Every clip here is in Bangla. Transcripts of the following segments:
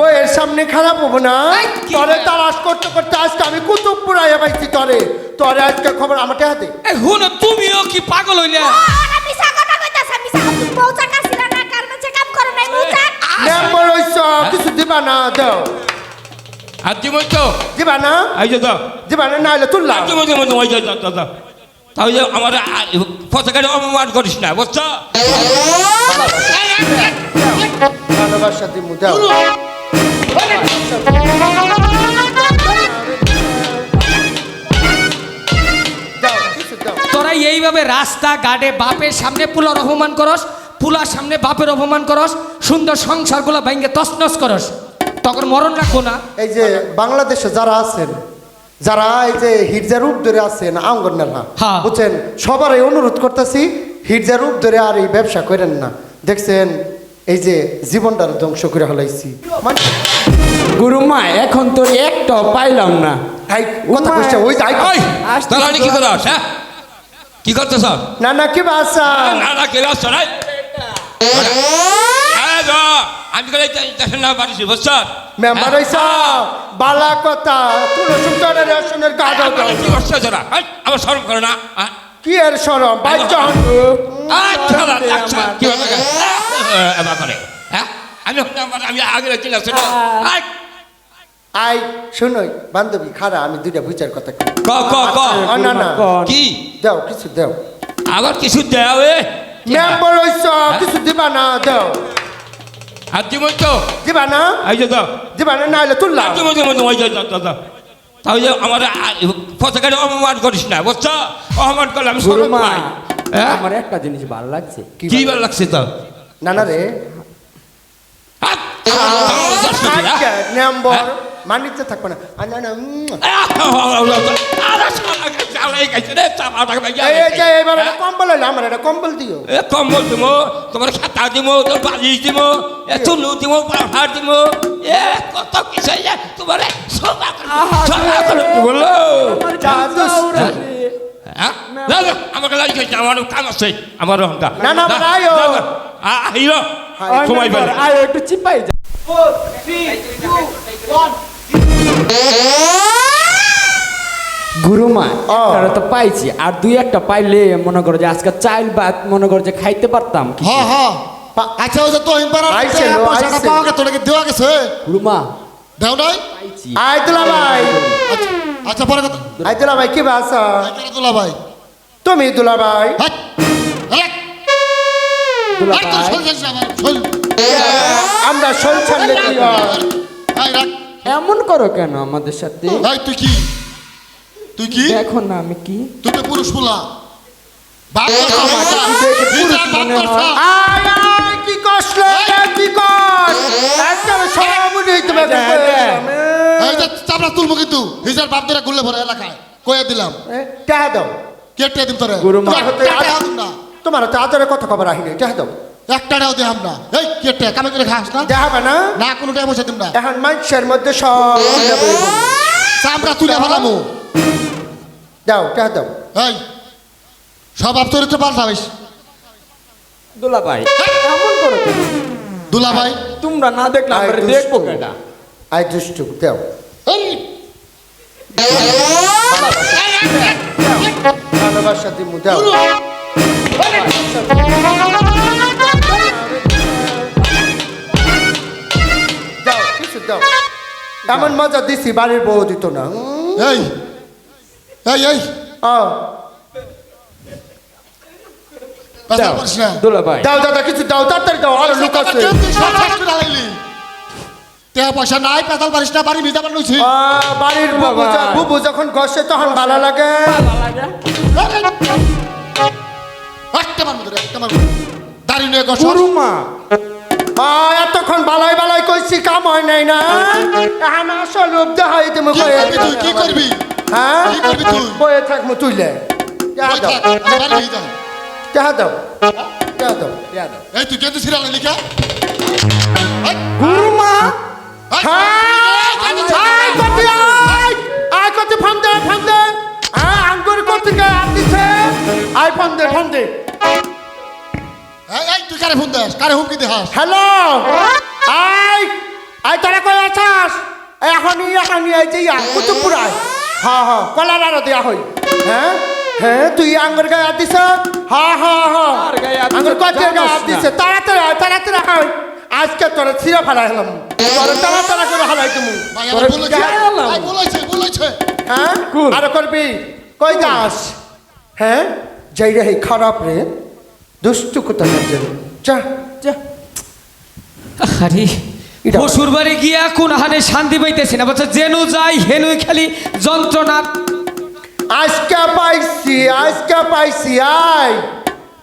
বইয়ের সামনে খারাপ হব না। তরে? তালাশ করতে করতে আজকে আমি কুতুবপুর আইয়া পাইছি তরে। তরে আজকে খবর আমাকে হাতে এ হুনো তুমিও কি পাগল হইলে? কিছু দিবা না দাও। আর তুমি তো দিবা না এই যে দাও। দিবা না না হলে তুমি তুমি তুমি ওই যে দাও, দাও, দাও। তাহলে আমার পতাকাটা অপমান করিস না বুঝছ? ভালোবাসা দিমু দাও। তোরা এইভাবে রাস্তা ঘাটে বাপের সামনে পুলার অপমান করস পুলার সামনে বাপের অপমান করস সুন্দর সংসারগুলো ভেঙে তছনছ করস। তখন মরণ রাখব না? এই যে বাংলাদেশে যারা আছেন যারা এই যে হিরজার রূপ ধরে আছেন আঙ্গন মেলা হ্যাঁ। বুঝছেন? সবারই অনুরোধ করতেছি হিরজার রূপ ধরে আর এই ব্যবসা করেন না। দেখছেন এই যে জীবনটার ধ্বংস করে হলাইছি মানে গুরুমা এখন তো একটা পাইলাম না। তাই কথা কইছে ওই তাই তাহলে কি করছ হ্যাঁ? কি করতেছ? না না কি বাসা? না না কে আসছ না আমি করে দেশের নাম পাঠিয়েছি বুঝছ? মেম্বার হইছ? বালা কথা তুলো সুতরে রেশনের কাগজ। দাও। কি করছ তোরা এই, আমার শরম করে না হ্যাঁ? কি এর সরম? বাইচ আচ্ছা, আচ্ছা, এবার করে, হ্যাঁ? আমি আমার- আমি আগে চলে আসছি না। আয়, আই শুনই বান্ধবী খারা আমি দুইটা বুঝার কথা কই। ক ক ক। না না? কি দাও কিছু দাও। আবার কিছু দেওয়া মেম্বার হইছ কিছু দিবা না দাও। আর তুমি তো? দিবা না? যে দাও। দিবা না না হলে ওই দাও, দাও, দাও। তাহলে আমার পতাকার অপমান করিস না বুঝছ? অপমান করলাম হ্যাঁ? আমার একটা জিনিস ভালো লাগছে। কি ভালো লাগছে তো? না না রে। হাত, মানিতে থাকবে না। আ, না না এবার একটা কম্বল হইল আমার একটা কম্বল দিও। কম্বল দিব তোমার খাতা দিব তোর বালিশ দিব এ চুলু দিব পাহাড় দিব এ কত কিছু তোমার সবা বলো হ্যাঁ? আমাকে লাগি গেছে আমার কাম আছে আমার রহমটা না, না, আয়ো। আইলো সময় পেলে একটু চিপাই যা। গুরুমা ও। তো পাইছি। আর দুই একটা পাইলে মনে করো যে আজকে চাইল ভাত মনে করো যে খাইতে পারতাম হ্যাঁ হ্যাঁ। আচ্ছা ওই যে তো ইম্পারার আইছে পয়সাটা পাওয়া গেছে তোকে দেওয়া গেছে? গুরুমা দেও নাই? ভাই। আচ্ছা আচ্ছা পরে কথা। আয় ভাই কি ভাই। তুমি দুলা ভাই। তোর যাচ্ছে আমার শোল ছাড়লে হয়? রাখ। এমন করো কেন আমাদের সাথে? হাই তুই কি? তুই কি? দেখো না আমি কি। তুই তো পুরুষ পোলা কি কষ্ট কি কষ্ট। তোমাকে এই যে চাপড়া তুলবো কিন্তু। হিজার বাপ ধরে ঘুরলে ভরে এলাকায়। কয়ে দিলাম। টাহা দাও। কে টিয়া দিম তোরে। গুরুমা। তোমার একটা টাকা তোমার। তো আদরে কথা খবর আহিনি টাহা দাও। একটা টাকাও দিলাম না। এই কে টিয়া কামে করে খাস না? দেখাবে না? না কোনো টাকা পয়সা দিম না। এখন মানুষের মধ্যে সব চামড়া তুলে ফেলামো। দাও টাহা দাও। এই স্বভাব চরিত্র পাল্টাইস। দুলা ভাই এমন করো কেন? দুলা ভাই তোমরা না দেখলে আমরা দেখব কেনা আই দুষ্টু দাও। এই। ভালোবাসা দিমু দাও। দাও দাও। এমন মজা দিছি বাড়ির বউ দিত না। এই এই এই। আ, পেশাল করিস না? দুলা ভাই। দাও দাদা কিছু দাও তাড়াতাড়ি দাও আরও লোক আছে। কেউ তুই সব শেষ করে হারাইলি। টাকা পয়সা নাই পেতাল পারিস না বাড়ি ভিজা বানাইছি বাড়ির বুবু বুবু যখন গসে তখন ভালো লাগে। একটা মারবো একটা মারবো দাড়ি নিয়ে গসর আ, এতক্ষণ বালাই বালাই কইছি কাম হয় নাই না? এখন আসল রূপ দেখাই তুমি তুই? কি করবি? হ্যাঁ? কি করবি তুই? বয়ে থাকব তুইলে ওই দাও টাহা দাও টাহা দাও টাহা দাও এই তুই কেন সিরিয়াল লিখা হ্যাঁ, কতি আয় আয় ফোন দে ফোন দে হ্যাঁ আঙ্গুর কতি কে দিছে। আয় ফোন দে ফোন দে কারে ফোন দেস? কারে হুমকি দেহাস হ্যালো! আয় আয় তারা কই এখনই এখনই এই যে ইয়া কুতুবপুরায়। হ্যাঁ হ্যাঁ কলার আরও দেয়া হই। হ্যাঁ? হ্যাঁ তুই আঙ্গুর গায়ে হাত দিছ? হ্যাঁ হ্যাঁ হ্যাঁ আঙ্গুর কচের গায়ে হাত। দিছে? তাড়াতাড়ি আয়, তাড়াতাড়ি হই আজকে তোরা ছিঁড়ে ফেলা হলাম তোরা তাড়াতাড়ি করে হালাই তুমি তোরা বলেছে। বলেছে হ্যাঁ? কুল। আরও করবি? কই যাস? হ্যাঁ? যাই রে খারাপ রে। দুষ্টু কোথায় যা যা। আরে শ্বশুর বাড়ি গিয়া কোন হানে শান্তি পাইতেছি না। বলছে জেনু যাই হেনুই খালি যন্ত্রণা। আজকে পাইছি আজকে পাইছি আয়।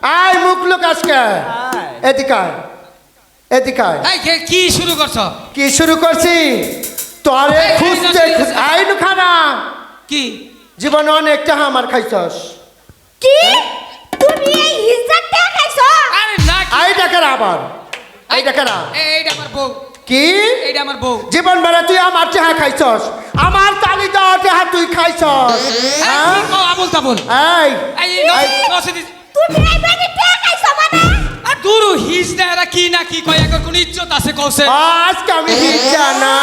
আয় মুখ লোক আজকে। এদিকে আয় এদিকে আয়। এই কে- কি শুরু করছ? কি শুরু করছি? তোরে খুঁজতে আইন খানা কি? জীবনে অনেক টাকা আমার খাইছস। কি? আই টাকার আবার টাকার এই- এইটা আমার বউ। কি? এইটা আমার বউ। জীবন বেড়া তুই আমার চেহা খাইছস আমার তালি দেওয়া চেহা তুই খাইছস। হ্যাঁ? আবুল তাবুল? এই তুমি এই টাকা খাইছো মানে? দুরু হিজ না এরা কি না কি কয় এখন কোন ইজ্জত আছে কওছে আজকে আমি হিট জানা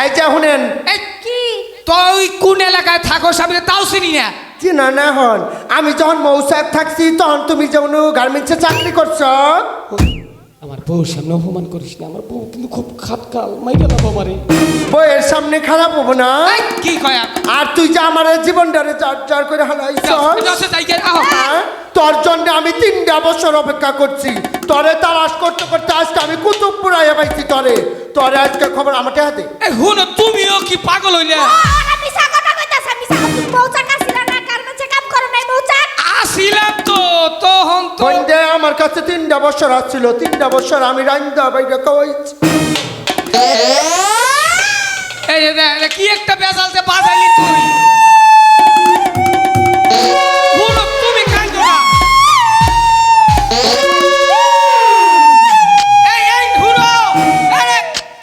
এই যা শুনেন। এই কি? তুই কোন এলাকায় থাকো আমি তাও চিনি না। চিনা না হন। আমি যখন থাকছি তখন তুমি যেমন গার্মেন্টসে চাকরি করছ? আমার বউর সামনে অপমান করিস না আমার বউ কিন্তু খুব খাটকাল মাইকে না বাবারে বইয়ের সামনে খারাপ হব না? কি কয় আর? তুই যে আমার জীবনটারে চার চার করে। হ্যাঁ? তোর জন্য আমি তিনটা বছর অপেক্ষা করছি। তরে তার তালাশ করতে করতে আজকে আমি কুতুব পুরাইয়া পাইছি তরে। তরে আজকে খবর আমাকে হাতে। এই হুনো তুমিও কি পাগল হইলে? কথা কইতাছে, আসিলাম তো তখন তো বন্ধে আমার কাছে তিনটা বছর আসছিল তিনটা বছর আমি রাইন্দা বাইরে খাওয়াইছি এই যে কি একটা বেজালতে বাজাইলি তুই?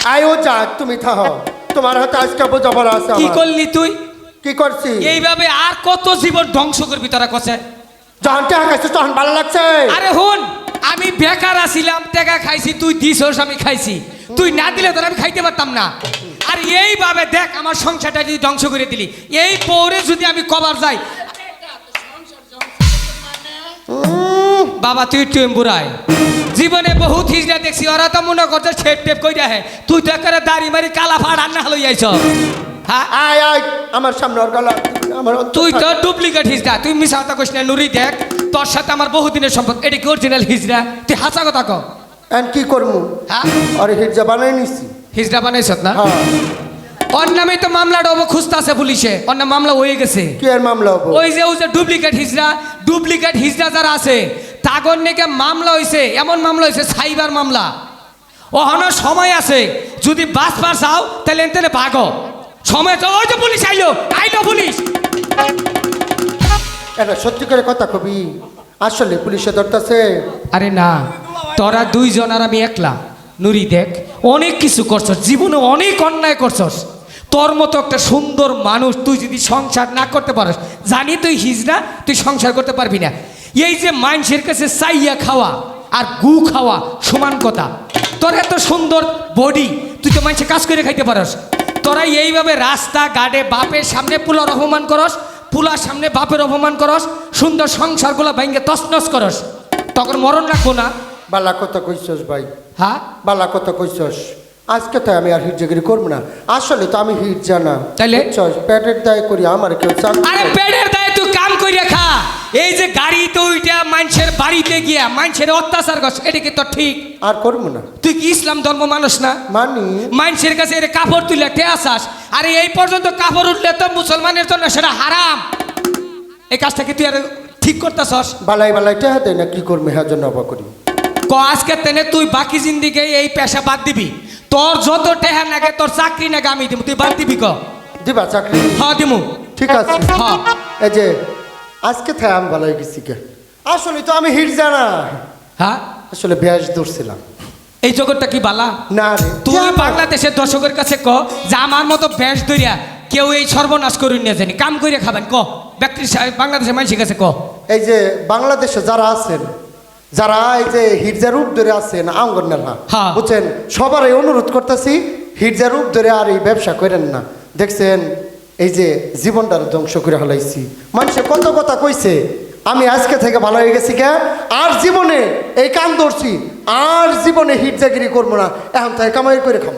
আয়ও যাক তুমি থাহ। তোমার হাতে আজকে বোঝাপড়া আছে কি। করলি তুই? কি করছি? এইভাবে আর কত জীবন ধ্বংস করবি তোরা কছে যখন টাকা খাইছো তখন ভালো লাগছে। আরে হুন, আমি বেকার আছিলাম, টাকা খাইছি, তুই দিছস, আমি খাইছি। তুই না দিলে তোর আমি খাইতে পারতাম না। আর এইভাবে দেখ, আমার সংসারটা যদি ধ্বংস করে দিলি। এই পৌরে যদি আমি কবার যাই বাবা, তুই একটু জীবনে বহুত হিজড়া দেখছি, ওরা তো মনে করছে ছেপ টেপ কই দেয় তুই তো একেবারে দাড়ি মারি কালা ফাড় রান্না হলো যাইছ হ্যাঁ? আয় আয় আমার সামনে ওর গলা আমার তুই তো ডুপ্লিকেট হিজড়া তুই মিশা কথা কইস না নুরি দেখ তোর সাথে আমার বহুদিনের সম্পর্ক এটা কি অরিজিনাল হিজড়া তুই হাসা কথা কর এখন কি করব হ্যাঁ? আরে হিরজা বানাই নিছি। হিজড়া বানাইছ না? হ্যাঁ। ওর নামে তো মামলাটা অব খুঁজতে পুলিশে ওর নাম মামলা হয়ে গেছে। কি এর মামলা হব? ওই যে ওই যে ডুপ্লিকেট হিজড়া ডুপ্লিকেট হিজড়া যারা আছে তাগর নাকি মামলা হয়েছে এমন মামলা হয়েছে সাইবার মামলা। ওখানে সময় আছে যদি বাস পার চাও তাহলে এনতেনে ভাগো। সময় তো ওই তো পুলিশ আইলো আইলো পুলিশ। এটা সত্যি করে কথা কবি আসলে পুলিশে ধরতেছে। আরে না তোরা দুইজন আর আমি একলা। নুরি দেখ অনেক কিছু করছস জীবনে অনেক অন্যায় করছস। তোর মতো একটা সুন্দর মানুষ তুই যদি সংসার না করতে পারস জানি তুই হিজড়া তুই সংসার করতে পারবি না। এই যে মানুষের কাছে চাইয়া খাওয়া আর গু খাওয়া সমান কথা। তোর এত সুন্দর বডি তুই তো মানুষের কাজ করে খাইতে পারস। তোরা এইভাবে রাস্তা গাড়ে বাপের সামনে পুলার অপমান করস পুলার সামনে বাপের অপমান করস সুন্দর সংসারগুলো ভাঙ্গে তসনস করস। তখন মরণ রাখব না? বালা কথা কইছস ভাই। হ্যাঁ? বালা কথা কইছস। আজকে তো আমি আর হিরজাগিরি করব না। আসলে তো আমি হিট জানা তাইলে? পেটের দায় করি আমার কেউ আরে। পেটের দায়ে করে খা। এই যে গাড়িতে ওইটা মানুষের বাড়িতে গিয়া মানুষের অত্যাচার করছে এটা কি তোর ঠিক? আর করব না। তুই কি ইসলাম ধর্ম মানুষ না? মানি। মানুষের কাছে এর কাপড় তুলে আসাস। আরে এই পর্যন্ত কাপড় উঠলে তো মুসলমানের জন্য সেটা হারাম। এই কাজটা কি তুই আর ঠিক করতেছস? বালাই বালাই টেহা দেয় না কি করব হ্যাঁ জন্য অবাক করি। ক আজকে তেনে তুই বাকি জিন্দিকে এই পেশা বাদ দিবি। তোর যত টেহা নাগে তোর চাকরি নাগে আমি দিব তুই বাদ দিবি ক? দিবা চাকরি? হ্যাঁ দিমু। ঠিক আছে। হ্যাঁ এই যে আজকে থাই আমি ভালো গেছি কে? আসলে তো আমি হিট জানা হ্যাঁ? আসলে ব্যাস ধরছিলাম। এই জগৎটা কি বালা? না রে। তুই বাংলাদেশের দর্শকের কাছে ক যে আমার মতো ব্যাস দইরা কেউ এই সর্বনাশ করুন না জানি। কাম করে খাবেন ক। ব্যক্তি বাংলাদেশের মানুষের কাছে ক। এই যে বাংলাদেশে যারা আছেন যারা এই যে হিরজা রূপ ধরে আছেন আঙ্গন মেলা হ্যাঁ। বুঝছেন? সবারই অনুরোধ করতেছি হিরজা রূপ ধরে আর এই ব্যবসা করেন না। দেখছেন? এই যে জীবনটার ধ্বংস করে হলাইছি। মানুষে কত কথা কইছে, আমি আজকে থেকে ভালো হয়ে গেছি কে? আর জীবনে এই কান ধরছি, আর জীবনে হিট জাগিরি করব না। এখন তাই কামাই করে খাব